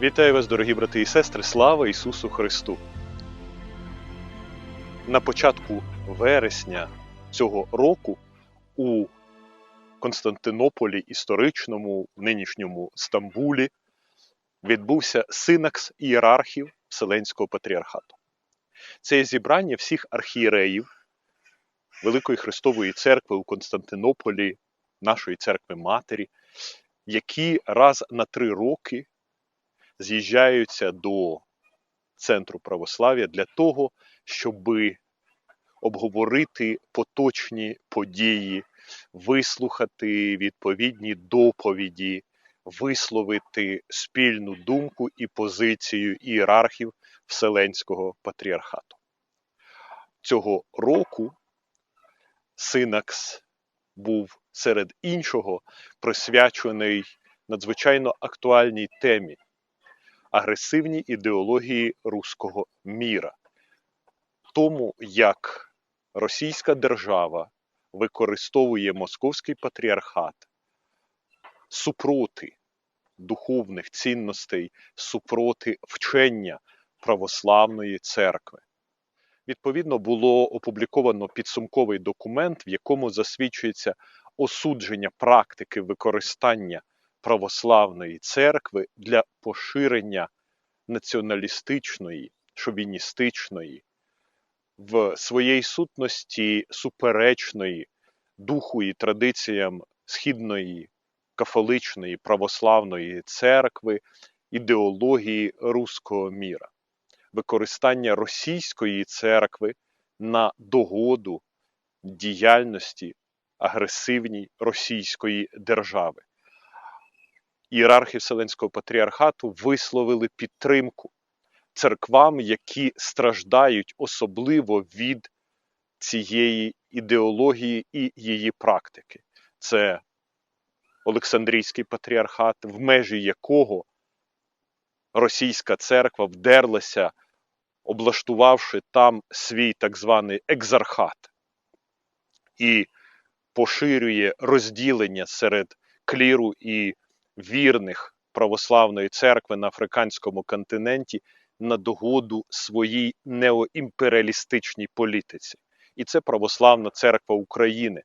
Вітаю вас, дорогі брати і сестри, слава Ісусу Христу! На початку вересня цього року у Константинополі історичному, в нинішньому Стамбулі, відбувся синакс ієрархів Вселенського патріархату. Це зібрання всіх архієреїв Великої Христової церкви у Константинополі, нашої церкви Матері, які раз на три роки з'їжджаються до центру православ'я для того, щоб обговорити поточні події, вислухати відповідні доповіді, висловити спільну думку і позицію ієрархів Вселенського патріархату. Цього року Синакс був серед іншого присвячений надзвичайно актуальній темі агресивній ідеології руського міра, тому як Російська держава використовує московський патріархат супроти духовних цінностей, супроти вчення православної церкви. Відповідно, було опубліковано підсумковий документ, в якому засвідчується осудження практики використання православної церкви для поширення націоналістичної, шовіністичної, в своїй сутності суперечної духу і традиціям східної кафоличної православної церкви, ідеології руського міра, використання російської церкви на догоду діяльності агресивній російської держави ієрархи Вселенського патріархату висловили підтримку церквам, які страждають особливо від цієї ідеології і її практики. Це Олександрійський патріархат, в межі якого російська церква вдерлася, облаштувавши там свій так званий екзархат і поширює розділення серед кліру і вірних православної церкви на африканському континенті на догоду своїй неоімперіалістичній політиці. І це православна церква України,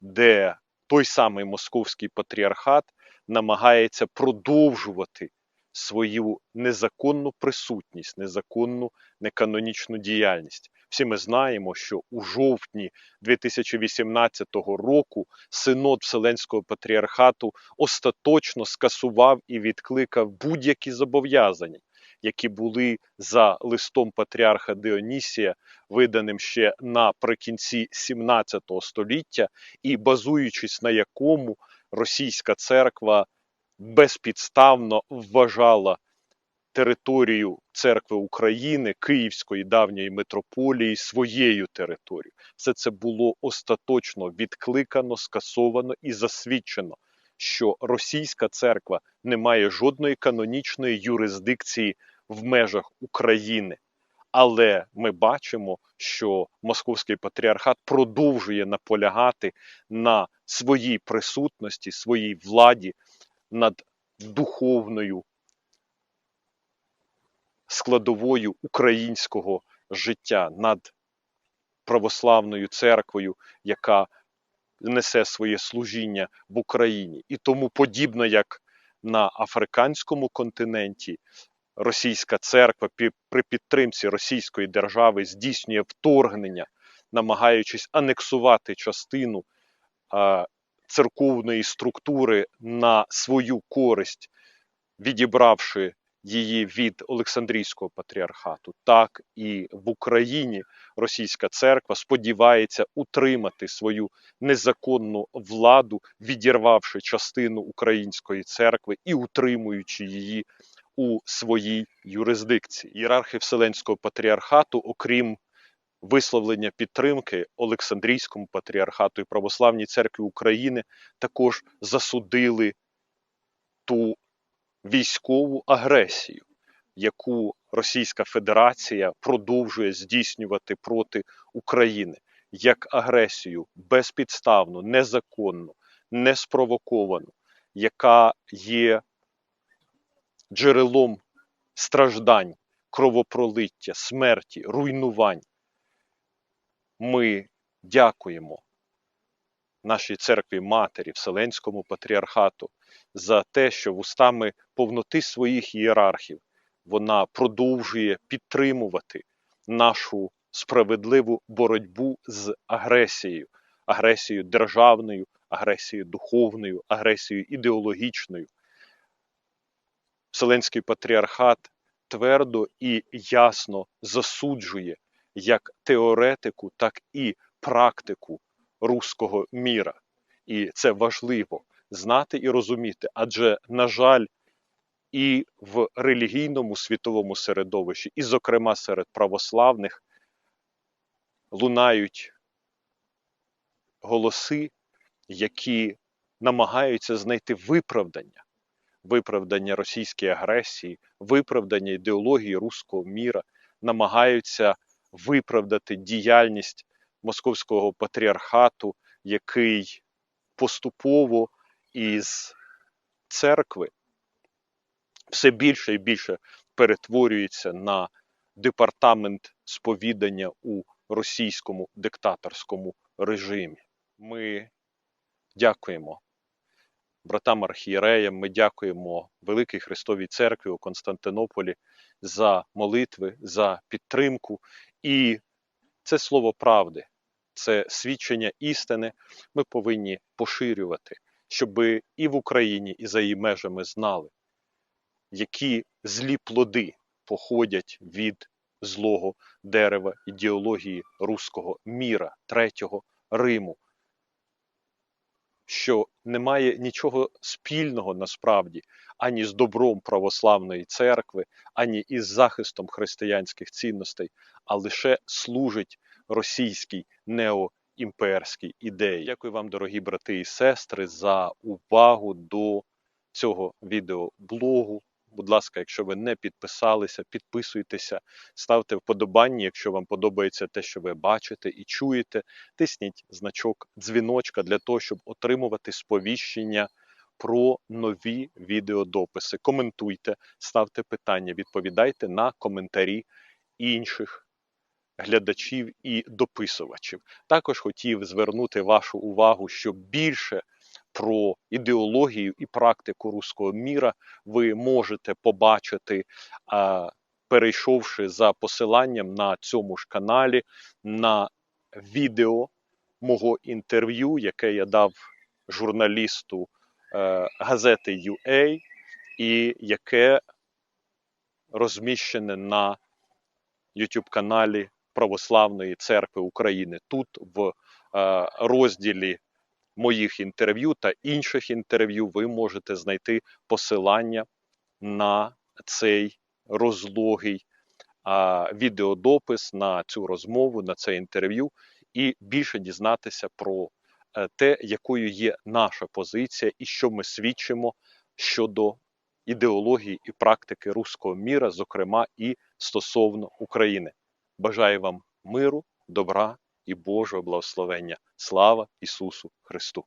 де той самий московський патріархат намагається продовжувати свою незаконну присутність, незаконну неканонічну діяльність. Всі ми знаємо, що у жовтні 2018 року синод Вселенського патріархату остаточно скасував і відкликав будь-які зобов'язання, які були за листом патріарха Діонісія, виданим ще наприкінці 17 століття, і базуючись на якому російська церква безпідставно вважала територію церкви України, Київської давньої митрополії своєю територією. Все це було остаточно відкликано, скасовано і засвідчено, що російська церква не має жодної канонічної юрисдикції в межах України. Але ми бачимо, що московський патріархат продовжує наполягати на своїй присутності, своїй владі над духовною складовою українського життя над православною церквою, яка несе своє служіння в Україні. І тому, подібно як на африканському континенті, російська церква при підтримці Російської держави здійснює вторгнення, намагаючись анексувати частину церковної структури на свою користь, відібравши її від Олександрійського патріархату, так і в Україні російська церква сподівається утримати свою незаконну владу, відірвавши частину української церкви і утримуючи її у своїй юрисдикції. Ієрархи Вселенського патріархату, окрім Висловлення підтримки Олександрійському патріархату і Православній церкві України також засудили ту військову агресію, яку Російська Федерація продовжує здійснювати проти України як агресію безпідставну, незаконну, неспровоковану, яка є джерелом страждань, кровопролиття, смерті, руйнувань. Ми дякуємо нашій церкві Матері, Вселенському патріархату за те, що вустами повноти своїх ієрархів вона продовжує підтримувати нашу справедливу боротьбу з агресією, агресією державною, агресією духовною, агресією ідеологічною. Вселенський патріархат твердо і ясно засуджує як теоретику, так і практику руського міра. І це важливо знати і розуміти. Адже, на жаль, і в релігійному світовому середовищі, і, зокрема, серед православних, лунають голоси, які намагаються знайти виправдання, виправдання російської агресії, виправдання ідеології руського міра, намагаються виправдати діяльність московського патріархату, який поступово із церкви все більше і більше перетворюється на департамент сповідання у російському диктаторському режимі. Ми дякуємо братам архієреям, ми дякуємо Великій Христовій Церкві у Константинополі за молитви, за підтримку. І це слово правди, це свідчення істини. Ми повинні поширювати, щоб і в Україні, і за її межами знали, які злі плоди походять від злого дерева ідеології руського міра, третього Риму, що немає нічого спільного насправді ані з добром православної церкви, ані із захистом християнських цінностей, а лише служить російській неоімперській ідеї. Дякую вам, дорогі брати і сестри, за увагу до цього відеоблогу. Будь ласка, якщо ви не підписалися, підписуйтеся, ставте вподобання, якщо вам подобається те, що ви бачите і чуєте. Тисніть значок дзвіночка для того, щоб отримувати сповіщення про нові відеодописи. Коментуйте, ставте питання, відповідайте на коментарі інших глядачів і дописувачів. Також хотів звернути вашу увагу, що більше про ідеологію і практику руського міра ви можете побачити, перейшовши за посиланням на цьому ж каналі на відео мого інтерв'ю, яке я дав журналісту е, газети UA, і яке розміщене на YouTube каналі Православної церкви України. Тут в е, розділі моїх інтерв'ю та інших інтерв'ю ви можете знайти посилання на цей розлогий відеодопис, на цю розмову, на це інтерв'ю, і більше дізнатися про е, те, якою є наша позиція і що ми свідчимо щодо ідеології і практики руського міра, зокрема і стосовно України. Бажаю вам миру, добра і Божого благословення. Слава Ісусу Христу!